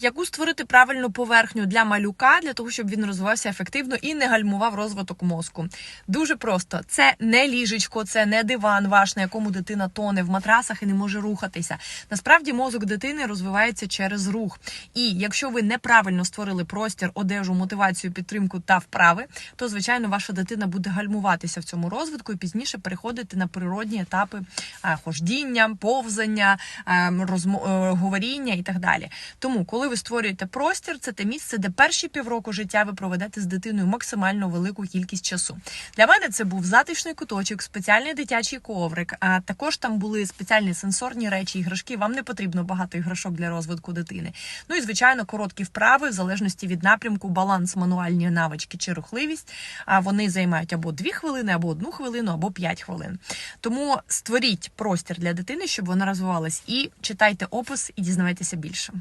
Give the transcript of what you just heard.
Яку створити правильну поверхню для малюка для того, щоб він розвивався ефективно і не гальмував розвиток мозку? Дуже просто: це не ліжечко, це не диван ваш, на якому дитина тоне в матрасах і не може рухатися. Насправді мозок дитини розвивається через рух. І якщо ви неправильно створили простір, одежу, мотивацію, підтримку та вправи, то звичайно ваша дитина буде гальмуватися в цьому розвитку і пізніше переходити на природні етапи хождіння, повзання, а, розмо... е, говоріння і так далі. Тому, коли ви створюєте простір, це те місце, де перші півроку життя ви проведете з дитиною максимально велику кількість часу. Для мене це був затишний куточок, спеціальний дитячий коврик. А також там були спеціальні сенсорні речі, іграшки. Вам не потрібно багато іграшок для розвитку дитини. Ну і звичайно, короткі вправи, в залежності від напрямку, баланс, мануальні навички чи рухливість. А вони займають або 2 хвилини, або 1 хвилину, або 5 хвилин. Тому створіть простір для дитини, щоб вона розвивалась, і читайте опис і дізнавайтеся більше.